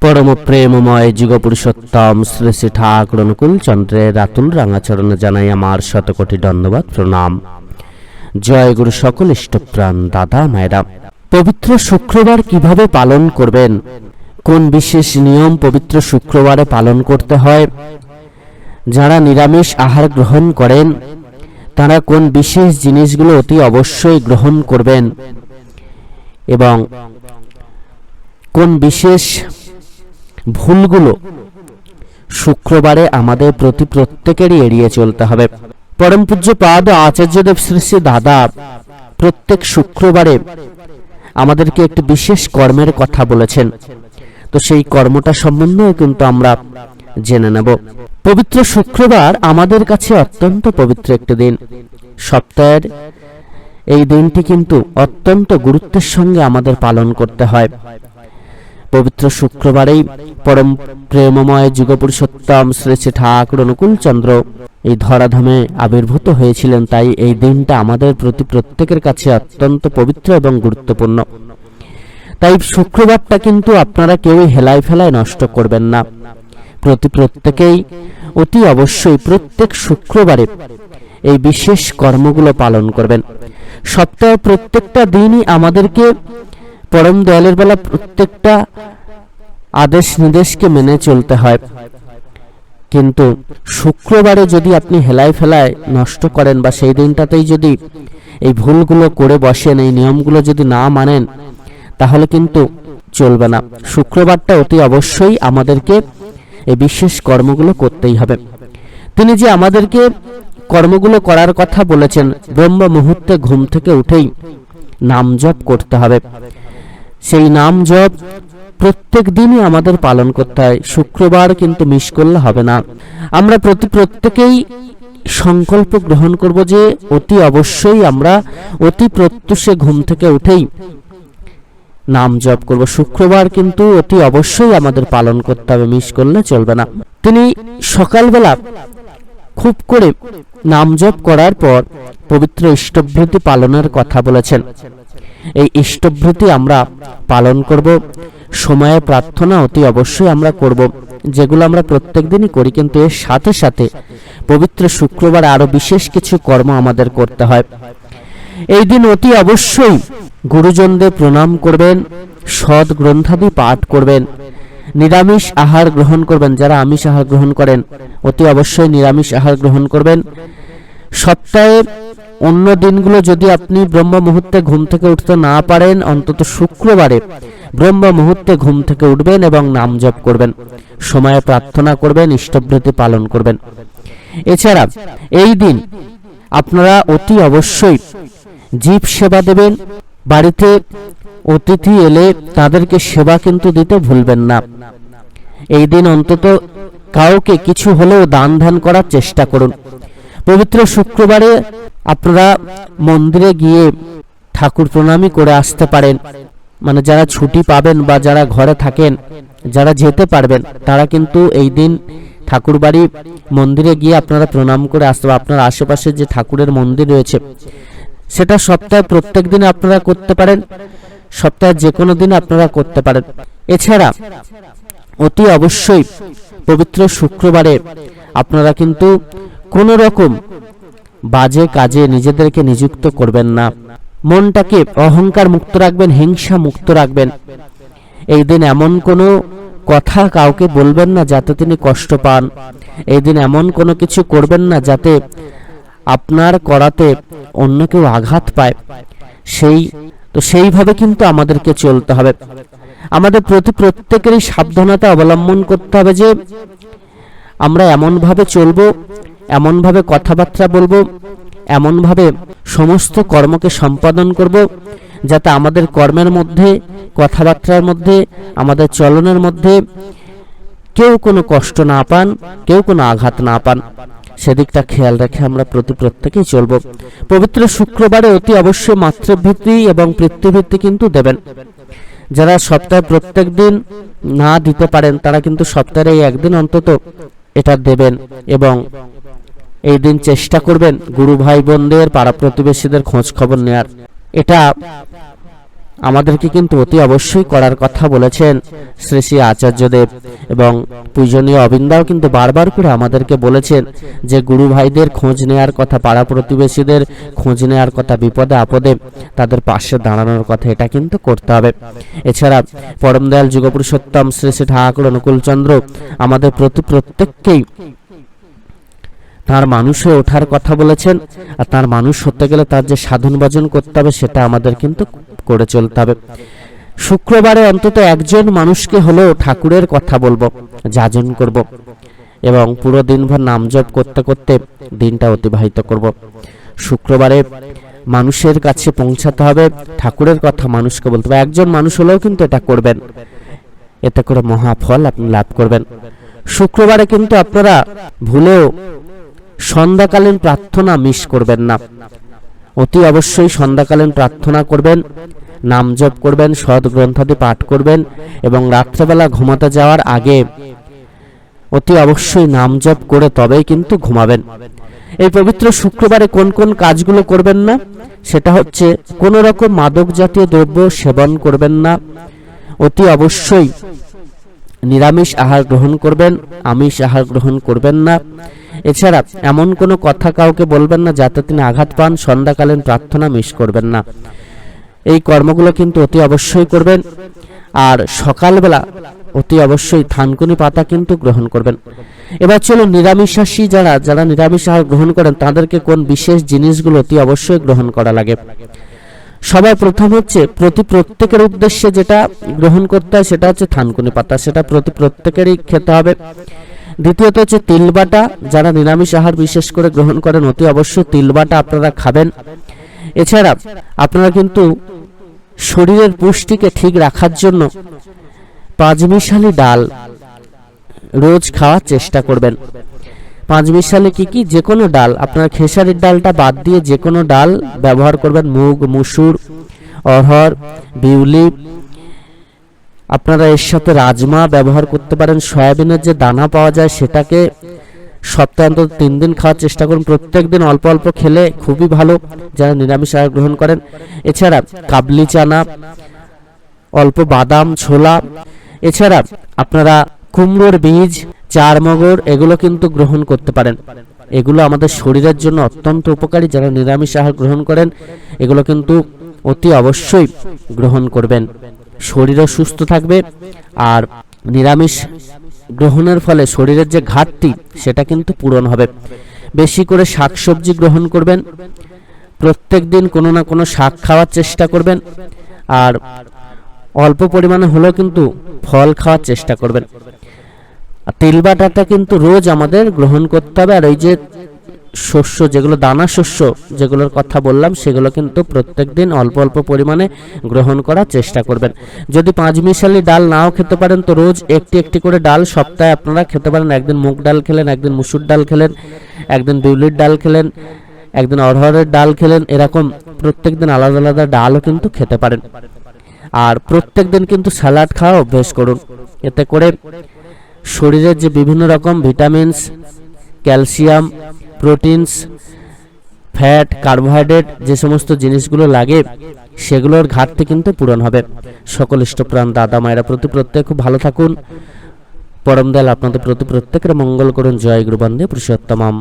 পরম প্রেমময় যুগপুরুষোত্তম শ্রী শ্রী ঠাকুর অনুকূল চন্দ্রের রাতুল রাঙাচরণে জানাই আমার শতকোটি ধন্যবাদ, প্রণাম। জয় গুরু সকল ইষ্টপ্রাণ, দাদা, মায়েরা। পবিত্র শুক্রবার কীভাবে পালন করবেন? কোন বিশেষ নিয়ম পবিত্র শুক্রবারে পালন করতে হয়? যারা নিরামিষ আহার গ্রহণ করেন, তারা কোন বিশেষ জিনিসগুলো অতি অবশ্যই গ্রহণ করবেন? এবং কোন বিশেষ ভুলগুলো শুক্রবারে আমাদের প্রতি প্রত্যেকেরই এড়িয়ে চলতে হবে। পরম পূজ্য পাদ আচার্যদেব শ্রী শ্রী দাদা প্রত্যেক শুক্রবারে আমাদেরকে একটি বিশেষ কর্মের কথা বলেছেন। তো সেই কর্মটা সম্বন্ধেও কিন্তু আমরা জেনে নেব। পবিত্র শুক্রবার আমাদের কাছে অত্যন্ত পবিত্র একটি দিন। সপ্তাহের এই দিনটি কিন্তু অত্যন্ত গুরুত্বের সঙ্গে আমাদের পালন করতে হয়। পবিত্র শুক্রবারেই পরম প্রেমময় যুগপুরুষোত্তম শ্রী শ্রী ঠাকুর অনুকূল চন্দ্র এই ধরাধামে আবির্ভূত হয়েছিলেন। তাই এই দিনটা আমাদের প্রতি প্রত্যেকের কাছে অত্যন্ত পবিত্র এবং গুরুত্বপূর্ণ। তাই শুক্রবারটা কিন্তু আপনারা কেউই হেলায় ফেলায় নষ্ট করবেন না। প্রতি প্রত্যেকেই অতি অবশ্যই প্রত্যেক শুক্রবারে এই বিশেষ কর্মগুলো পালন করবেন। সপ্তাহের প্রত্যেকটা দিনই আমাদেরকে পরম দয়ালের বেলা প্রত্যেকটা আদেশ নির্দেশকে মেনে চলতে হয়। কিন্তু শুক্রবারে যদি আপনি হেলায় ফেলায় নষ্ট করেন বা সেই দিনটাতেই যদি এই ভুলগুলো করে বসেন, এই নিয়মগুলো যদি না মানেন, তাহলে কিন্তু চলবে না। শুক্রবারটা অতি অবশ্যই আমাদেরকে এই বিশেষ কর্মগুলো করতেই হবে। তিনি যে আমাদেরকে কর্মগুলো করার কথা বলেছেন ব্রহ্ম মুহূর্তে ঘুম থেকে উঠেই নাম জপ করতে হবে। সেই নাম জপ প্রত্যেক দিনই আমাদের পালন করতে হয়। শুক্রবার কিন্তু মিস করলে হবে না। আমরা প্রতি প্রত্যেকেই সংকল্প গ্রহণ করব যে অতি অবশ্যই আমরা অতি প্রত্যুষে ঘুম থেকে উঠেই নাম জপ করব। শুক্রবার কিন্তু অতি অবশ্যই আমাদের পালন করতে হবে মিস করলে চলবে না। তিনি সকালবেলা খুব করে নাম জপ করার পর পবিত্র ইষ্টভৃতি পালনের কথা বলেছেন। এই ইষ্টভৃতি আমরা পালন করব। সময়ে প্রার্থনা অতি অবশ্যই আমরা করব। যেগুলো আমরা প্রত্যেক দিনই করি, কিন্তু এর সাথে সাথে পবিত্র শুক্রবার আরও বিশেষ কিছু কর্ম আমাদের করতে হয়। এই দিন অতি অবশ্যই গুরুজনদের প্রণাম করবেন, সৎ গ্রন্থাদি পাঠ করবেন, নিরামিষ আহার গ্রহণ করবেন, যারা আমিষ আহার গ্রহণ করেন, অতি অবশ্যই নিরামিষ আহার গ্রহণ করবেন। সপ্তাহে অন্য দিনগুলো যদি আপনি ব্রহ্ম মুহূর্তে ঘুম থেকে উঠতে না পারেন, অন্তত শুক্রবারে ব্রহ্ম মুহূর্তে ঘুম থেকে উঠবেন এবং নাম জপ করবেন, সময়ে প্রার্থনা করবেন ইষ্টভৃতি পালন করবেন। এছাড়া এই দিন আপনারা অতি অবশ্যই জীব সেবা দেবেন, বাড়িতে অতিথি এলে তাদেরকে সেবা কিন্তু দিতে ভুলবেন না। এই দিন অন্তত কাউকে কিছু হলেও দান ধ্যান করার চেষ্টা করুন। পবিত্র শুক্রবারে আপনারা মন্দিরে গিয়ে ঠাকুর প্রণামী করে আসতে পারেন মানে যারা ছুটি পাবেন বা যারা ঘরে থাকেন, যারা যেতে পারবেন, তারা কিন্তু এই দিন ঠাকুর বাড়ি মন্দিরে গিয়ে আপনারা প্রণাম করে আসতে। আপনার আশেপাশে যে ঠাকুরের মন্দির রয়েছে, সেটা সপ্তাহে প্রত্যেক দিনে আপনারা করতে পারেন, সপ্তাহে যে কোনো দিন আপনারা করতে পারেন এছাড়া অতি অবশ্যই পবিত্র শুক্রবারে আপনারা কিন্তু কোনো রকম বাজে কাজে নিজেদেরকে নিযুক্ত করবেন না। মনটাকে অহংকার মুক্ত রাখবেন, হিংসা মুক্ত রাখবেন। এই দিন এমন কোনো কথা কাউকে বলবেন না যাতে তিনি কষ্ট পান। এই দিন এমন কোনো কিছু করবেন না যাতে আপনার করাতে অন্য কেউ আঘাত পায়। সেই, তো সেইভাবে কিন্তু আমাদেরকে চলতে হবে। আমাদের প্রতি প্রত্যেকেরই সাবধানতা অবলম্বন করতে হবে যে আমরা এমনভাবে চলবো এমনভাবে কথাবার্তা বলব, এমনভাবে সমস্ত কর্মকে সম্পাদন করব, যাতে আমাদের কর্মের মধ্যে, কথাবার্তার মধ্যে, আমাদের চলনের মধ্যে কেউ কোনো কষ্ট না পান, কেউ কোনো আঘাত না পান। সেদিকটা খেয়াল রেখে আমরা প্রতি প্রত্যেকেই চলব। পবিত্র শুক্রবারে অতি অবশ্যই মাতৃভিত্তি এবং পিতৃভিত্তি কিন্তু দেবেন। যারা সপ্তাহে প্রত্যেক দিন না দিতে পারেন, তারা কিন্তু সপ্তাহে একদিন অন্তত এটা দেবেন এবং এই দিন চেষ্টা করবেন গুরু ভাই বোনদের, পাড়া প্রতিবেশীদের খোঁজ খবর নেয়ার। এটা আমাদেরকে কিন্তু অতি অবশ্যই করার কথা বলেছেন শ্রী শ্রী আচার্যদেব এবং পূজনীয় অবিন্দাও কিন্তু বারবার করে আমাদেরকে বলেছেন যে গুরু ভাইদের খোঁজ নেওয়ার কথা, পাড়া প্রতিবেশীদের খোঁজ নেওয়ার কথা, বিপদে আপদে তাদের পাশে দাঁড়ানোর কথা, এটা কিন্তু করতে হবে। এছাড়া পরম দয়াল যুগপুরুষোত্তম শ্রী শ্রী ঠাকুর অনুকূলচন্দ্র আমাদের প্রতি প্রত্যেককেই তার মানুষ হয়ে ওঠার কথা বলেছেন, আর তার মানুষ হতে গেলে তার যে সাধন ভজন করতে হবে, সেটা আমাদের কিন্তু করে চলতে হবে। শুক্রবারে অন্তত একজন মানুষকে হলেও ঠাকুরের কথা বলব, যাজন করব, এবং পুরো দিনভর নাম জপ করতে করতে দিনটা অতিবাহিত করব। শুক্রবারে মানুষের কাছে পৌঁছাতে হবে, ঠাকুরের কথা মানুষকে বলতে হবে। একজন মানুষ হলেও কিন্তু এটা করবেন, এতে করে মহাফল আপনি লাভ করবেন। শুক্রবারে কিন্তু আপনারা ভুলেও সন্ধ্যাকালীন প্রার্থনা মিস করবেন না। অতি অবশ্যই সন্ধ্যাকালীন প্রার্থনা করবেন, নাম জপ করবেন, সৎ গ্রন্থাদি পাঠ করবেন এবং রাত্রেবেলা ঘুমাতে যাওয়ার আগে অতি অবশ্যই নাম জপ করে তবেই কিন্তু ঘুমাবেন। এই পবিত্র শুক্রবারে কোন কোন কাজগুলো করবেন না? সেটা হচ্ছে কোন রকম মাদক জাতীয় দ্রব্য সেবন করবেন না। অতি অবশ্যই নিরামিষ আহার গ্রহণ করবেন, আমিষ আহার গ্রহণ করবেন না। এছাড়া এমন কোনো কথা কাউকে বলবেন না যাতে তিনি আঘাত পান, সন্ধ্যাকালীন প্রার্থনা মিস করবেন না। এই কর্মগুলো কিন্তু অতি অবশ্যই করবেন। আর সকালবেলা অতি অবশ্যই থানকুনি পাতা কিন্তু গ্রহণ করবেন। এবার চলো নিরামিষাসী যারা যারা নিরামিষ আহার গ্রহণ করেন, তাদেরকে কোন বিশেষ জিনিসগুলো অতি অবশ্যই গ্রহণ করা লাগে? সবার প্রথম হচ্ছে, প্রতি প্রত্যেকের উদ্দেশ্যে যেটা গ্রহণ করতে হয় সেটা হচ্ছে থানকুনি পাতা। সেটা প্রতি প্রত্যেকেরই খেতে হবে। দ্বিতীয়ত হচ্ছে তিলবাটা যারা নিরামিষ আহার বিশেষ করে গ্রহণ করেন, অতি অবশ্যই তিলবাটা আপনারা খাবেন। এছাড়া আপনারা কিন্তু শরীরের পুষ্টিকে ঠিক রাখার জন্য পাঁচমিশালি ডাল রোজ খাওয়ার চেষ্টা করবেন। পাঁচমিশালি কি কি? যে কোনো ডাল। আপনারা খেসারির ডালটা বাদ দিয়ে যে কোনো ডাল ব্যবহার করবেন। মুগ, মুসুর অরহর বিউলি আপনারা এর সাথে রাজমা ব্যবহার করতে পারেন, সয়াবিনের যে দানা পাওয়া যায় সেটাকে সপ্তাহে অন্তত তিন দিন খাওয়ার চেষ্টা করুন। প্রত্যেক দিন অল্প অল্প খেলে খুবই ভালো, যারা নিরামিষ আহার গ্রহণ করেন। এছাড়া কাবলি চানা, অল্প বাদাম, ছোলা, এছাড়া আপনারা কুমড়োর বীজ, চার মগর, এগুলো কিন্তু গ্রহণ করতে পারেন। এগুলো আমাদের শরীরের জন্য অত্যন্ত উপকারী, যারা নিরামিষ আহার গ্রহণ করেন, এগুলো কিন্তু অতি অবশ্যই গ্রহণ করবেন। শরীরও সুস্থ থাকবে আর নিরামিষ গ্রহণের ফলে শরীরের যে ঘাটতি, সেটা কিন্তু পূরণ হবে। বেশি করে শাকসবজি গ্রহণ করবেন। প্রত্যেক দিন কোনো না কোনো শাক খাওয়ার চেষ্টা করবেন। আর অল্প পরিমাণে হলেও কিন্তু ফল খাওয়ার চেষ্টা করবেন। তেল বাটাটা কিন্তু রোজ আমাদের গ্রহণ করতে হবে। আর এই যে শস্য, যেগুলো দানা শস্য, যেগুলোর কথা বললাম, সেগুলো কিন্তু প্রত্যেক দিন অল্প অল্প পরিমাণে গ্রহণ করার চেষ্টা করবেন। যদি পাঁচ মিশালি ডাল নাও খেতে পারেন, তো রোজ একটি একটি করে ডাল সপ্তাহে আপনারা খেতে পারেন। একদিন মুগ ডাল খেলেন, একদিন মুসুর ডাল খেলেন, একদিন বিউলির ডাল খেলেন, একদিন অরহরের ডাল খেলেন, এরকম প্রত্যেক দিন আলাদা আলাদা ডালও কিন্তু খেতে পারেন। আর প্রত্যেক দিন কিন্তু স্যালাড খাওয়া অভ্যেস করুন। এতে করে শরীরের যে বিভিন্ন রকম vitamins, calcium proteins fat carbohydrate যে সমস্ত জিনিসগুলো লাগে, সেগুলোর ঘাটতি কিন্তু পূরণ হবে। সকল ইষ্টপ্রাণ দাদা মায়েরা প্রতি প্রত্যেক খুব ভালো থাকুন। পরম দয়াল আপনাদের প্রতি প্রত্যেকের মঙ্গল করুন। জয় গুরুবান্ধে পুরুষোত্তমাম।